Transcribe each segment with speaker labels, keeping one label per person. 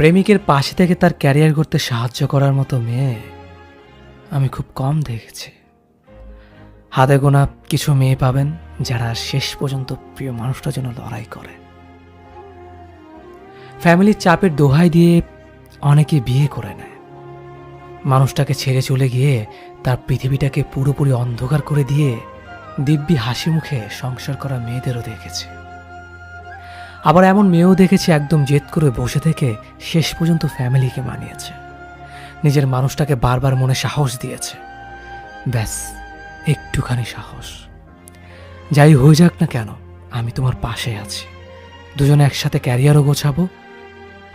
Speaker 1: প্রেমিকের পাশে থেকে তার ক্যারিয়ার করতে সাহায্য করার মতো মেয়ে আমি খুব কম দেখেছি। হাতে গোনা কিছু মেয়ে পাবেন যারা শেষ পর্যন্ত প্রিয় মানুষটার জন্য লড়াই করে। ফ্যামিলির চাপের দোহাই দিয়ে অনেকে বিয়ে করে নেয়। মানুষটাকে ছেড়ে চলে গিয়ে তার পৃথিবীটাকে পুরোপুরি অন্ধকার করে দিয়ে দিব্যি হাসি মুখে সংসার করা মেয়েদেরও দেখেছি। আবার এমন মেয়েও দেখেছি একদম জেদ করে বসে থেকে শেষ পর্যন্ত ফ্যামিলিকে মানিয়েছে। নিজের মানুষটাকে বারবার মনে সাহস দিয়েছে। ব্যাস, একটুখানি সাহস। যাই হয়ে যাক না কেন, আমি তোমার পাশে আছি। দুজনে একসাথে ক্যারিয়ারও গোছাবো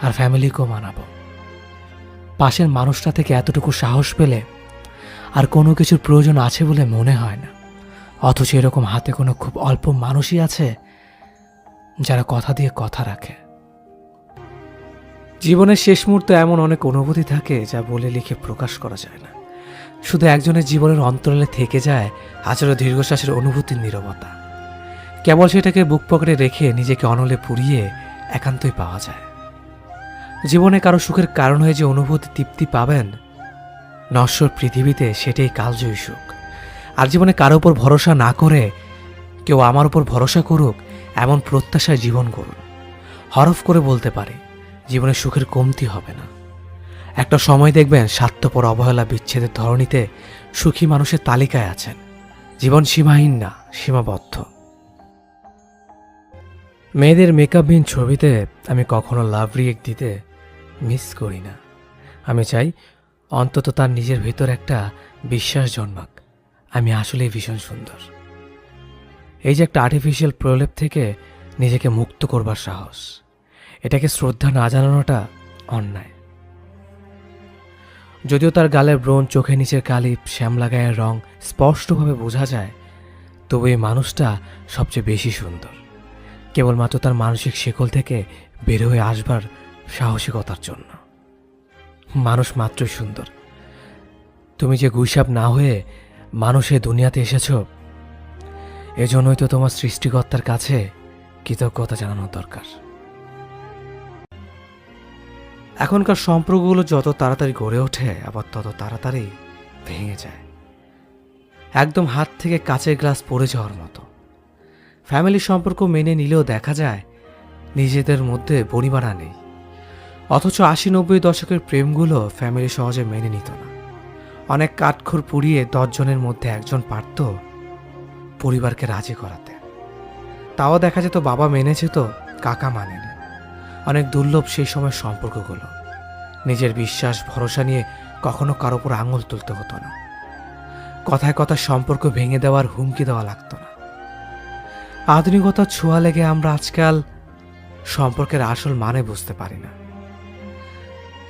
Speaker 1: আর ফ্যামিলিকেও মানাবো। পাশের মানুষটা থেকে এতটুকু সাহস পেলে আর কোনো কিছুর প্রয়োজন আছে বলে মনে হয় না। অথচ এরকম হাতে কোনো খুব অল্প মানুষই আছে যারা কথা দিয়ে কথা রাখে। জীবনের শেষ মুহূর্তে এমন অনেক অনুভূতি থাকে যা বলে লিখে প্রকাশ করা যায় না। শুধু একজনের জীবনের অন্তরালে থেকে যায় আচরো দীর্ঘশ্বাসের অনুভূতির নীরবতা। কেবল সেটাকে বুক পকেটে রেখে নিজেকে অনলে পুড়িয়ে একান্তই পাওয়া যায়। জীবনে কারও সুখের কারণ হয়ে যে অনুভূতি তৃপ্তি পাবেন, নশ্বর পৃথিবীতে সেটাই কালজয়ী সুখ। আর জীবনে কারও উপর ভরসা না করে কেউ আমার উপর ভরসা করুক এমন প্রত্যাশায় জীবন করুন হরফ করে বলতে পারে, জীবনে সুখের কমতি হবে না। একটা সময় দেখবেন স্বার্থপর অবহেলা বিচ্ছেদের ধরনীতে সুখী মানুষের তালিকায় আছেন। জীবন সীমাহীন না, সীমাবদ্ধ। মেয়েদের মেকআপহীন ছবিতে আমি কখনো লাভ রিয়েক দিতে মিস করি না। আমি চাই অন্তত তার নিজের ভেতর একটা বিশ্বাস জন্মাক। আমি আসলেই ভীষণ সুন্দর। এই যে একটা আর্টিফিশিয়াল প্রলেপ থেকে নিজেকে মুক্ত করবার সাহস, এটাকে শ্রদ্ধা না জানানোটা অন্যায়। যদিও তার গালের ব্রণ চোখের নিচের কালি, শ্যামলা গায়ের রং স্পষ্টভাবে বোঝা যায়, তবু এই মানুষটা সবচেয়ে বেশি সুন্দর। কেবলমাত্র তার মানসিক শেকল থেকে বের হয়ে আসবার সাহসিকতার জন্য। মানুষ মাত্রই সুন্দর। তুমি যে গুইসাপ না হয়ে মানুষের দুনিয়াতে এসেছ এজন্যই তো তোমার সৃষ্টিকর্তার কাছে কৃতজ্ঞতা জানানোর দরকার। এখনকার সম্পর্কগুলো যত তাড়াতাড়ি গড়ে ওঠে, আবার তত তাড়াতাড়ি ভেঙে যায়। একদম হাত থেকে কাচের গ্লাস পড়ে যাওয়ার মতো। ফ্যামিলির সম্পর্ক মেনে নিলেও দেখা যায়, নিজেদের মধ্যে বনিবানা নেই। অথচ আশি নব্বই দশকের প্রেমগুলো ফ্যামিলি সহজে মেনে নিত না। অনেক কাঠখড় পুড়িয়ে দশজনের মধ্যে একজন পারত পরিবারকে রাজি করাতে। তাও দেখা যেত বাবা মেনেছে তো, কাকা মানেনি। অনেক দুর্লভ সেই সময় সম্পর্কগুলো। নিজের বিশ্বাস, ভরসা নিয়ে কখনো কারও উপর আঙুল তুলতে হতো না। কথায় কথা সম্পর্ক ভেঙে দেওয়ার হুমকি দেওয়া লাগতো না। আধুনিকতার ছোঁয়া লেগে আমরা আজকাল সম্পর্কের আসল মানে বুঝতে পারি না।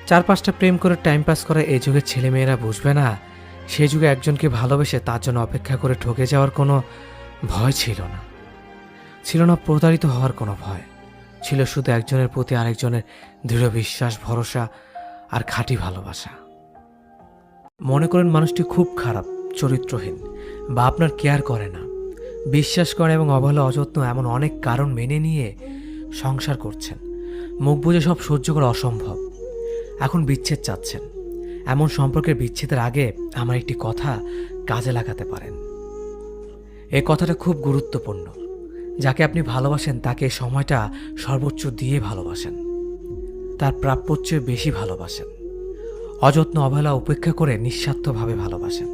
Speaker 1: চার পাঁচটা প্রেম করে টাইম পাস করা এই যুগের ছেলেমেয়েরা বুঝবে না সেই যুগে একজনকে ভালোবেসে তার জন্য অপেক্ষা করে ঠকে যাওয়ার কোনো ভয় ছিল না। ছিল না প্রতারিত হওয়ার কোনো ভয়। ছিল শুধু একজনের প্রতি আরেকজনের দৃঢ় বিশ্বাস, ভরসা আর খাঁটি ভালোবাসা। মনে করেন মানুষটি খুব খারাপ, চরিত্রহীন, বা আপনার কেয়ার করে না। বিশ্বাস করে এবং অবহেলা, অযত্ন এমন অনেক কারণ মেনে নিয়ে সংসার করছেন। মুখ বুঝে সব সহ্য করা অসম্ভব। এখন বিচ্ছেদ চাচ্ছেন। এমন সম্পর্কের বিচ্ছেদের আগে আমার একটি কথা কাজে লাগাতে পারেন। এ কথাটা খুব গুরুত্বপূর্ণ। যাকে আপনি ভালোবাসেন, তাকে সময়টা সর্বোচ্চ দিয়ে ভালোবাসেন। তার প্রাপ্যর চেয়ে বেশি ভালোবাসেন। অযত্ন, অবহেলা উপেক্ষা করে নিঃস্বার্থভাবে ভালোবাসেন।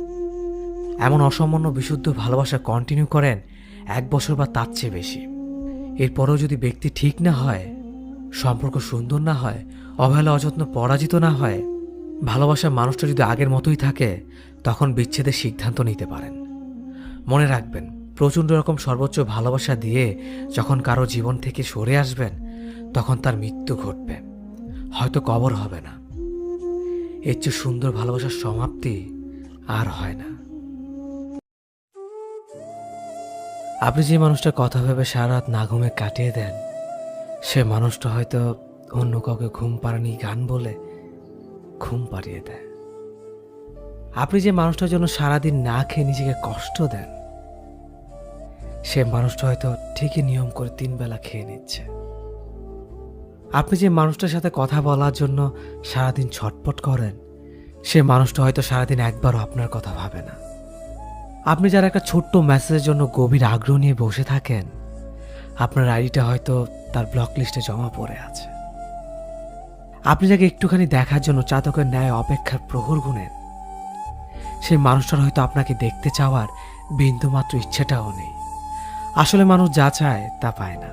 Speaker 1: এমন অসামান্য বিশুদ্ধ ভালোবাসা কন্টিনিউ করেন এক বছর বা তার চেয়ে বেশি। এরপরেও যদি ব্যক্তি ঠিক না হয়, সম্পর্ক সুন্দর না হয়, অবহেলা, অযত্ন পরাজিত না হয় ভালোবাসার মানুষটা যদি আগের মতোই থাকে, তখন বিচ্ছেদের সিদ্ধান্ত নিতে পারেন। মনে রাখবেন, প্রচণ্ড রকম সর্বোচ্চ ভালোবাসা দিয়ে যখন কারও জীবন থেকে সরে আসবেন, তখন তার মৃত্যু ঘটবে। হয়তো কবর হবে না। এর চেয়ে সুন্দর ভালোবাসার সমাপ্তি আর হয় না। আপনি যে মানুষটা কথা ভেবে সারা রাত না ঘুমে কাটিয়ে দেন, সে মানুষটা হয়তো অন্য কাউকে ঘুম পাড়ানি গান বলে ঘুম পাড়িয়ে দেয়। আপনি যে মানুষটার জন্য সারাদিন না খেয়ে নিজেকে কষ্ট দেন, সে মানুষটা হয়তো ঠিকই নিয়ম করে তিন বেলা খেয়ে নিচ্ছে। আপনি যে মানুষটার সাথে কথা বলার জন্য সারাদিন ছটপট করেন, সে মানুষটা হয়তো সারাদিন একবারও আপনার কথা ভাবে না। আপনি যারা একটা ছোট্ট মেসেজের জন্য গভীর আগ্রহ নিয়ে বসে থাকেন, আপনার আইডিটা হয়তো তার ব্লক লিস্টে জমা পড়ে আছে। আপনি যাকে একটুখানি দেখার জন্য চাতকের ন্যায় অপেক্ষার প্রহর গুনেন, সেই মানুষটার হয়তো আপনাকে দেখতে চাওয়ার বিন্দুমাত্র ইচ্ছেটাও নেই। আসলে মানুষ যা চায় তা পায় না।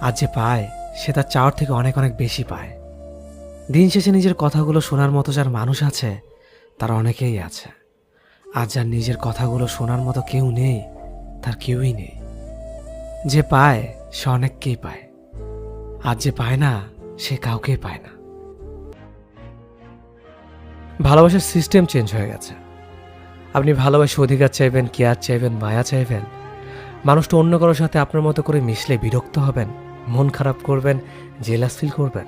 Speaker 1: আর যে পায়, সে তার চাওয়ার থেকে অনেক অনেক বেশি পায়। দিন শেষে নিজের কথাগুলো শোনার মতো যার মানুষ আছে, তার অনেকেই আছে। আর যার নিজের কথাগুলো শোনার মতো কেউ নেই, তার কেউই নেই। যে পায়, সে অনেককেই পায়। আর যে পায় না, সে কাউকেই পায় না। ভালোবাসার সিস্টেম চেঞ্জ হয়ে গেছে। আপনি ভালোবাসে অধিকার চাইবেন, কেয়ার চাইবেন, মায়া চাইবেন। মানুষটা অন্য কারোর সাথে আপনার মতো করে মিশলে বিরক্ত হবেন, মন খারাপ করবেন জেলাস ফিল করবেন।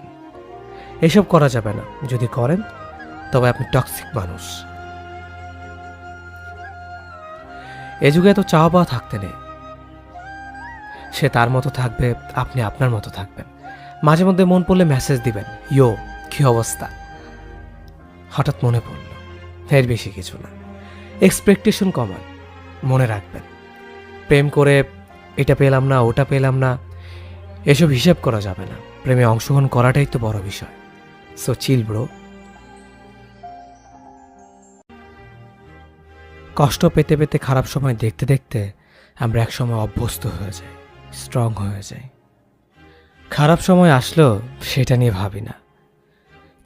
Speaker 1: এসব করা যাবে না। যদি করেন, তবে আপনি টক্সিক মানুষ। এ যুগে এত চাওয়া পাওয়া থাকতে নেই। সে তার মতো থাকবে, আপনি আপনার মতো থাকবেন। মাঝে মধ্যে মন পড়লে মেসেজ দিবেন ইয়ো কি অবস্থা? হঠাৎ মনে পড়ল এর বেশি কিছু না। এক্সপেকটেশন কমান, মনে রাখবেন। প্রেম করে এটা পেলাম না, ওটা পেলাম না, এসব হিসেব করা যাবে না। প্রেমে অংশগ্রহণ করাটাই তো বড় বিষয়। সো চিল ব্রো কষ্ট পেতে পেতে খারাপ সময় দেখতে দেখতে আমরা একসময় অভ্যস্ত হয়ে যাই স্ট্রং হয়ে যাই। খারাপ সময় আসলেও সেটা নিয়ে ভাবি না।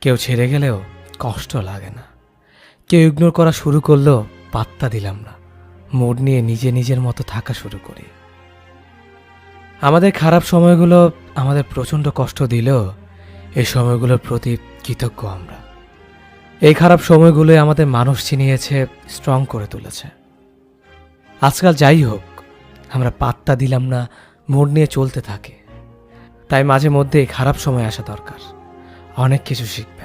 Speaker 1: কেউ ছেড়ে গেলেও কষ্ট লাগে না। কেউ ইগনোর করা শুরু করলেও পাত্তা দিলাম না। মোড নিয়ে নিজে নিজের মতো থাকা শুরু করি। আমাদের খারাপ সময়গুলো আমাদের প্রচণ্ড কষ্ট দিলেও এই সময়গুলোর প্রতি কৃতজ্ঞ আমরা। এই খারাপ সময়গুলোই আমাদের মানুষ চিনিয়েছে স্ট্রং করে তুলেছে। আজকাল যাই হোক, আমরা পাত্তা দিলাম না, মোড় নিয়ে চলতে থাকে। তাই মাঝে মধ্যে খারাপ সময় আসা দরকার। অনেক কিছু শিখবেন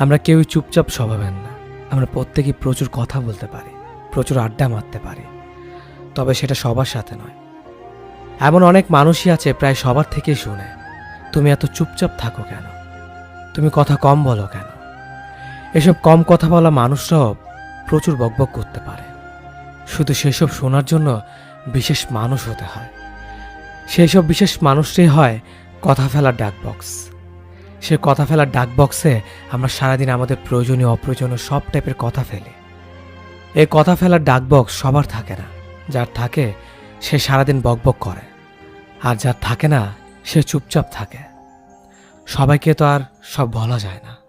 Speaker 1: আমরা কেউই চুপচাপ স্বভাবের না। আমরা প্রত্যেকেই প্রচুর কথা বলতে পারি, প্রচুর আড্ডা মারতে পারি। তবে সেটা সবার সাথে নয়। এমন অনেক মানুষই আছে প্রায় সবার থেকেই শুনে, তুমি এত চুপচাপ থাকো কেন? তুমি কথা কম বলো কেন? এসব কম কথা বলা মানুষরাও প্রচুর বকবক করতে পারে। শুধু সেসব শোনার জন্য বিশেষ মানুষ হতে হয়। সেই সব বিশেষ মানুষটাই হয় কথা ফেলার ডাক বক্স সে কথা ফেলার ডাক বক্সে আমরা সারাদিন আমাদের প্রয়োজনীয়, অপ্রয়োজনীয় সব টাইপের কথা ফেলি। এই কথা ফেলার ডাক বক্স সবার থাকে না। যার থাকে, সে সারাদিন বকবক করে। আর যার থাকে না, সে চুপচাপ থাকে। সবাইকে তো আর সব বলা যায় না।